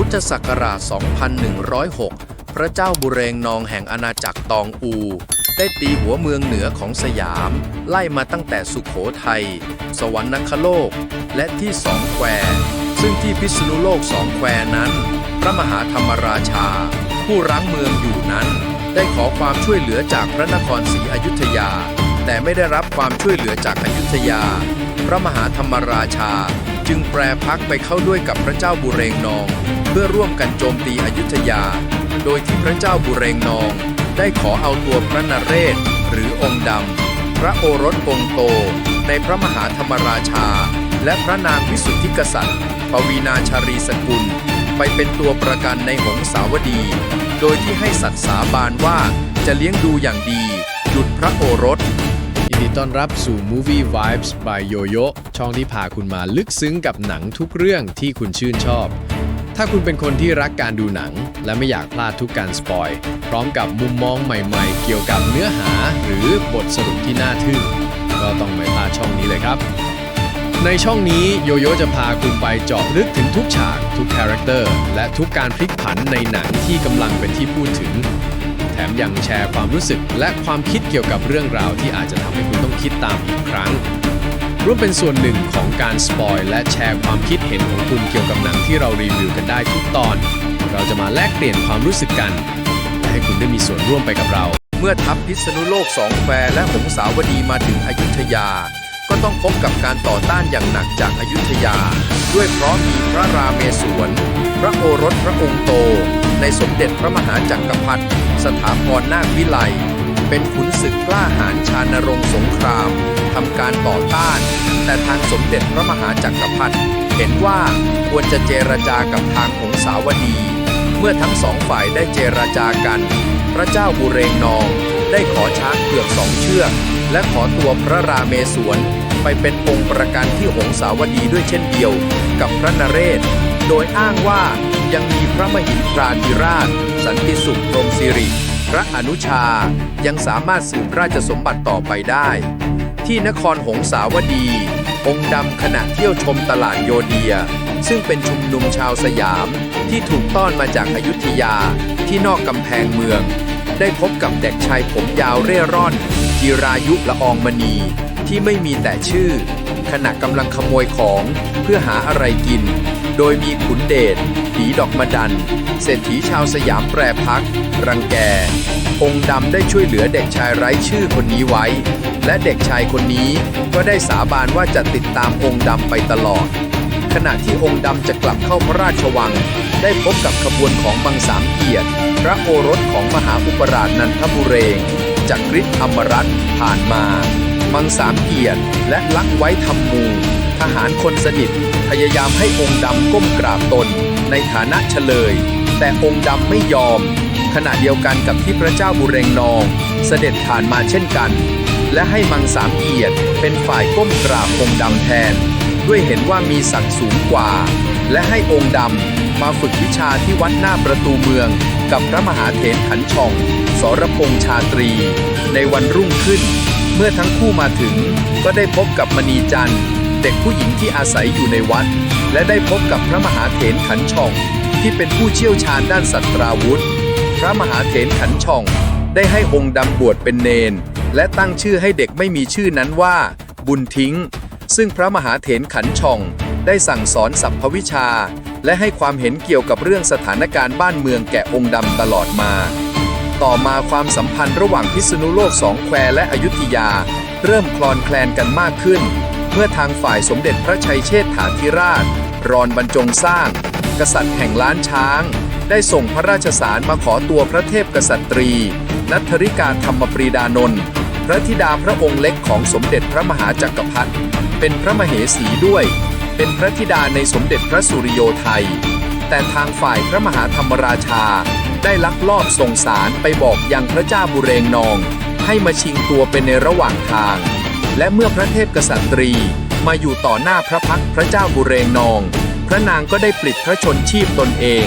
พุทธศักราช 2106 พระเจ้าบุเรงนองแห่งอาณาจักรตองอู ได้ตีหัวเมืองเหนือของสยาม ไล่มาตั้งแต่สุขโขทัย สวรรคโลก และที่สองแคว ซึ่งที่พิษณุโลกสองแควนั้น พระมหาธรรมราชา ผู้รั้งเมืองอยู่นั้น ได้ขอความช่วยเหลือจากพระนครศรีอยุธยา แต่ไม่ได้รับความช่วยเหลือจากอยุธยา พระมหาธรรมราชา จึงแปรพักไปเข้าด้วยกับพระเจ้าบุเรงนอง เพื่อร่วมกันโจมตีอยุธยา โดยที่พระเจ้าบุเรงนอง ได้ขอเอาตัวพระนเรศ หรือองค์ดำ พระโอรสองค์โต ในพระมหาธรรมราชา และพระนางวิสุทธิกษัตริย์ปวีนาชารีสกุล ไปเป็นตัวประกันในหงสาวดี โดยที่ให้สัตย์สาบานว่าจะเลี้ยงดูอย่างดีดุจพระโอรส ยินดีต้อนรับสู่ Movie Vibes by Yoyo ช่องที่พาคุณมาลึกซึ้งกับหนังทุกเรื่องที่คุณชื่นชอบ ถ้าคุณเป็นคนที่รักการดูหนัง และไม่อยากพลาดทุกการสปอย พร้อมกับมุมมองใหม่ๆ เกี่ยวกับเนื้อหาหรือบทสรุปที่น่าทึ่ง ก็ต้องไม่พลาดช่องนี้เลยครับในช่องนี้โยโย่จะพาคุณไปเจาะลึกถึงทุกฉาก ทุกคาแรคเตอร์ และทุกการพลิกผันในหนังที่กำลังเป็นที่พูดถึง แถมยังแชร์ความรู้สึก และความคิดเกี่ยวกับเรื่องราวที่อาจจะทำให้คุณต้องคิดตามอีกครั้ง ร่วมเป็นส่วนหนึ่งของการสปอยและแชร์ความคิดเห็นของคุณเกี่ยวกับหนังที่เรารีวิวกันได้ทุกตอน เราจะมาแลกเปลี่ยนความรู้สึกกัน และให้คุณได้มีส่วนร่วมไปกับเรา เมื่อทัพพิษณุโลกสองแควและหงสาวดีมาถึงอยุธยา ก็ต้องพบกับการต่อต้านอย่างหนักจากอยุธยา ด้วยเพราะมีพระรามเมศวรพระโอรสพระองค์โต ในสมเด็จพระมหาจักรพรรดิ สถาพรนาควิไลเป็นขุนศึกกล้าหาญชานรงค์สงครามทำการต่อต้าน แต่ทางสมเด็จพระมหาจักรพรรดิเห็นว่าควรจะเจรจากับทางหงสาวดี เมื่อทั้งสองฝ่ายได้เจรจากัน พระเจ้าบุเรงนอง ได้ขอช้างเผือกสองเชือก และขอตัวพระราเมศวรไปเป็นองค์ประกันที่หงสาวดีด้วยเช่นเดียว กับพระนเรศ โดยอ้างว่ายังมีพระมหินทราธิราช สันติสุขพรมสิริ พระอนุชายังสามารถสืบราชสมบัติต่อไปได้ ที่นครหงสาวดี องค์ดำขณะเที่ยวชมตลาดโยเดีย ซึ่งเป็นชุมนุมชาวสยาม ที่ถูกต้อนมาจากอายุทยาที่นอกกำแพงเมือง ได้พบกับเด็กชายผมยาวเร่ร่อนจิรายุละอองมณีที่ไม่มีแต่ชื่อ ขณะกำลังขโมยของเพื่อหาอะไรกิน โดยมีขุนเดชผีดอกมะดัน เศรษฐีชาวสยามแปรพัก รังแก องค์ดำได้ช่วยเหลือเด็กชายไร้ชื่อคนนี้ไว้ และเด็กชายคนนี้ก็ได้สาบานว่าจะติดตามองค์ดำไปตลอด ขณะที่องค์ดำจะกลับเข้าพระราชวัง ได้พบกับขบวนของบังสามเกียรติ พระโอรสของมหาอุปราชนันทบุเรงจากฤทธิ์อมรัตผ่านมา มังสามเกียรติและลักไว้ทำมู ทหารคนสนิท พยายามให้องค์ดำก้มกราบตน ในฐานะเฉลย แต่องค์ดำไม่ยอม ขณะเดียวกันกับที่พระเจ้าบุเรงนอง เสด็จผ่านมาเช่นกัน และให้มังสามเกียรติเป็นฝ่ายก้มกราบองค์ดำแทน ด้วยเห็นว่ามีศักดิ์สูงกว่า และให้องค์ดำมาฝึกวิชาที่วัดหน้าประตูเมืองกับพระมหาเถรขันช่อง สรพงษ์ชาตรี ในวันรุ่งขึ้น เมื่อทั้งคู่มาถึงก็ได้พบกับมณีจันทร์ เด็กผู้หญิงที่อาศัยอยู่ในวัด และได้พบกับพระมหาเถรขันช่อง ที่เป็นผู้เชี่ยวชาญด้านสัตราวุธ พระมหาเถรขันช่อง ได้ให้องค์ดำบวชเป็นเนน และตั้งชื่อให้เด็กไม่มีชื่อนั้นว่า บุญทิ้ง ซึ่งพระมหาเถรขันช่อง ได้สั่งสอนสัพพวิชา และให้ความเห็นเกี่ยวกับเรื่องสถานการณ์บ้านเมืองแก่องค์ดำตลอดมา ต่อมาความสัมพันธ์ระหว่างพิษณุโลกสองแควและอยุธยา เริ่มคลอนแคลนกันมากขึ้น เมื่อทางฝ่ายสมเด็จพระชัยเชษฐาธิราช รอนบรรจงสร้าง กษัตริย์แห่งล้านช้าง ได้ส่งพระราชสารมาขอตัวพระเทพกษัตรี นัทธริกาธรรมปรีดานนท์พระธิดาพระองค์เล็กของสมเด็จพระมหาจักรพรรดิเป็นพระมเหสีด้วย เป็นพระธิดาในสมเด็จพระสุริโยไทย แต่ทางฝ่ายพระมหาธรรมราชา ได้ลักลอบส่งสารไปบอกยังพระเจ้าบุเรงนอง ให้มาชิงตัวเป็นในระหว่างทาง และเมื่อพระเทพกษัตรีมาอยู่ต่อหน้าพระพักพระเจ้าบุเรงนอง พระนางก็ได้ปลิดพระชนชีพตนเอง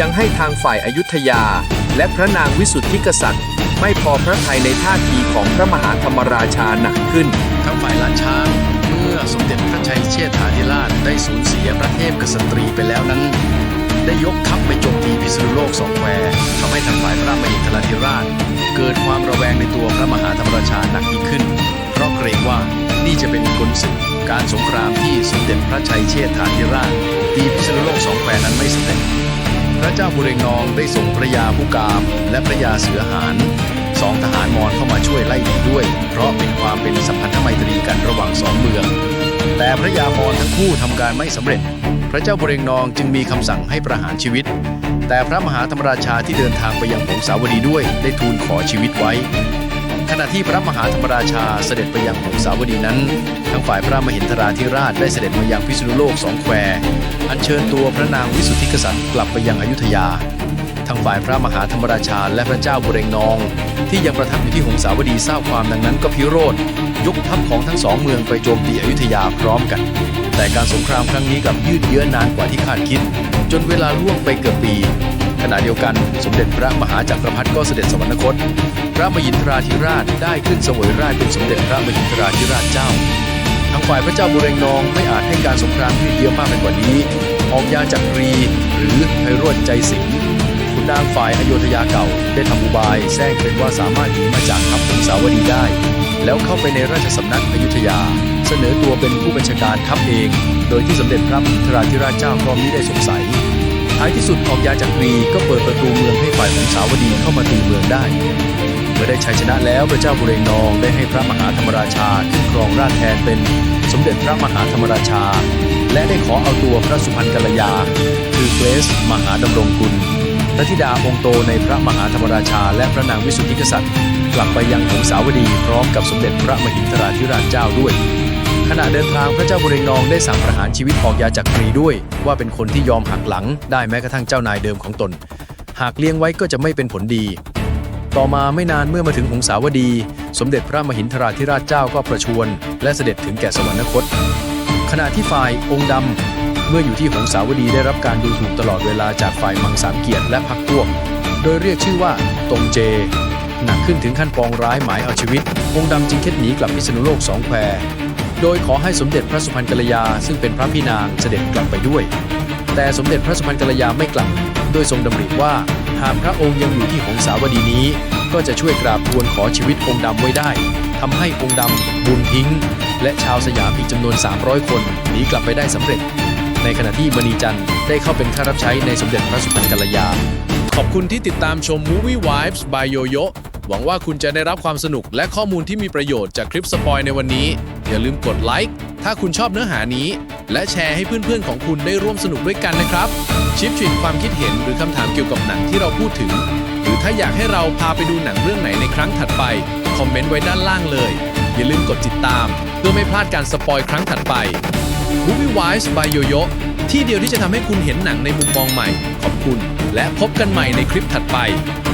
ยังให้ทางฝ่ายอายุทยา และพระนางวิสุทธิกษัตริย์ ไม่พอพระทัยในท่าทีของพระมหาธรรมราชาหนักขึ้น ทั้งฝ่ายล้านช้างเมื่อสมเด็จพระชัยเชษฐาธิราชได้สูญเสียพระเทพกษัตรีไปแล้วนั้น ได้ยกทัพไปโจมตีพิษณุโลกสองแควทำให้ทางฝ่ายพระมหิทลาธิราช เกิดความระแวงในตัวพระมหาธรรมราชาหนักยิ่งขึ้น เพราะเกรงว่านี่จะเป็นกลศึกการสงครามที่สมเด็จพระชัยเชษฐาธิราชตีพิษณุโลกสองแควนั้นไม่สำเร็จพระเจ้าบุเรงนองได้ส่งพระยาผู้กามและพระยาเสือหาน สองทหารมอญเข้ามาช่วยไล่หนีด้วย เพราะเป็นความเป็นสัมพันธไมตรีกันระหว่างสองเมือง แต่พระยามอญทั้งคู่ทำการไม่สำเร็จ พระเจ้าบุเรงนองจึงมีคำสั่งให้ประหารชีวิต แต่พระมหาธรรมราชาที่เดินทางไปยังหงสาวดีด้วย ได้ทูลขอชีวิตไว้ ขณะที่พระมหาธรรมราชาเสด็จไปยังหงสาวดีนั้นทั้งฝ่ายพระมหินทราธิราชได้เสด็จมายังพิษณุโลกสองแควอัญเชิญตัวพระนางวิสุทธิกษัตริย์กลับไปยังอยุธยาทางฝ่ายพระมหาธรรมราชาและพระเจ้าบุเรงนอง ที่ยังประทับอยู่ที่หงสาวดีทราบความดังนั้นก็พิโรธยกทัพของทั้งสองเมืองไปโจมตีอยุธยาพร้อมกัน แต่การสงครามครั้งนี้กลับยืดเยื้อนานกว่าที่คาดคิด จนเวลาล่วงไปเกือบปี ขณะเดียวกันสมเด็จพระมหาจักรพรรดิก็เสด็จสวรรคต พระมหินทราธิราชได้ขึ้นเสวยราชเป็นสมเด็จพระมหินทราธิราชเจ้าทางฝ่ายพระเจ้าบุเรงนองไม่อาจให้การสงครามยืดเยื้อมากไปกว่านี้ ออกยาจักรีหรือไพโรจน์ใจสิงห์ นางฝ่ายอโยธยาเก่า ได้ทำอุบายแซงเป็นว่าสามารถหนีมาจากทัพหงสาวดีได้ แล้วเข้าไปในราชสำนักอยุธยา เสนอตัวเป็นผู้บัญชาการทัพเอง โดยที่สมเด็จพระมหินทราธิราชเจ้าก็มิได้สงสัยท้ายที่สุดออกยาจักรีก็เปิดประตูเมืองให้ฝ่ายหงสาวดีเข้ามาตีเมืองได้ เมื่อได้ชัยชนะแล้วพระเจ้าบุเรงนองได้ให้พระมหาธรรมราชาขึ้นครองราชแทนเป็นสมเด็จพระมหาธรรมราชา และได้ขอเอาตัวพระสุพรรณกัลยา คือเกรซมหาดำรงกุล พระธิดาองค์โตในพระมหาธรรมราชา และพระนางวิสุทธิกษัตริย์ กลับไปยังหงสาวดีพร้อมกับสมเด็จพระมหินทราธิราชเจ้าด้วย ขณะเดินทางพระเจ้าบุเรงนองได้สั่งประหารชีวิตออกยาจักรีด้วย ว่าเป็นคนที่ยอมหักหลัง ได้แม้กระทั่งเจ้านายเดิมของตน หากเลี้ยงไว้ก็จะไม่เป็นผลดี ต่อมาไม่นานเมื่อมาถึงหงสาวดี สมเด็จพระมหินทราธิราชเจ้าก็ประชวรและเสด็จถึงแก่สวรรคตขณะที่ฝ่ายองค์ดำ เมื่ออยู่ที่หงสาวดีได้รับการดูถูกตลอดเวลาจากฝ่ายมังสามเกียรติและพรรคพวก โดยเรียกชื่อว่าตงเจ หนักขึ้นถึงขั้นปองร้ายหมายเอาชีวิต องค์ดำจึงเคิดหนีกลับพิษณุโลกสองแควโดยขอให้สมเด็จพระสุพรรณกัลยา ซึ่งเป็นพระพี่นางเสด็จกลับไปด้วย แต่สมเด็จพระสุพรรณกัลยาไม่กลับ โดยทรงดำริว่าหากพระองค์ยังอยู่ที่หงสาวดีนี้ ก็จะช่วยกราบทูลขอชีวิตองค์ดำไว้ได้ทำให้องค์ดำบุญทิ้ง และชาวสยามอีกจำนวน 300 คนหนีกลับไปได้สำเร็จ ในขณะที่มณีจันทร์ได้เข้าเป็นข้ารับใช้ในสมเด็จพระสุพรรณกัลยา ขอบคุณที่ติดตามชม Movie Vibes by Yoyo หวังว่าคุณจะได้รับความสนุกและข้อมูลที่มีประโยชน์จากคลิปสปอยในวันนี้ อย่าลืมกดไลค์ถ้าคุณชอบเนื้อหานี้ และแชร์ให้เพื่อนๆของคุณได้ร่วมสนุกด้วยกันนะครับ ชิปทรินความคิดเห็นหรือคำถามเกี่ยวกับหนังที่เราพูดถึง หรือถ้าอยากให้เราพาไปดูหนังเรื่องไหนในครั้งถัดไป คอมเมนต์ไว้ด้านล่างเลย อย่าลืมกดติดตาม เพื่อไม่พลาดการสปอยครั้งถัดไป Wise by Yoyo ที่เดียวที่จะทำให้คุณเห็นหนังในมุมมองใหม่ ขอบคุณ และพบกันใหม่ในคลิปถัดไป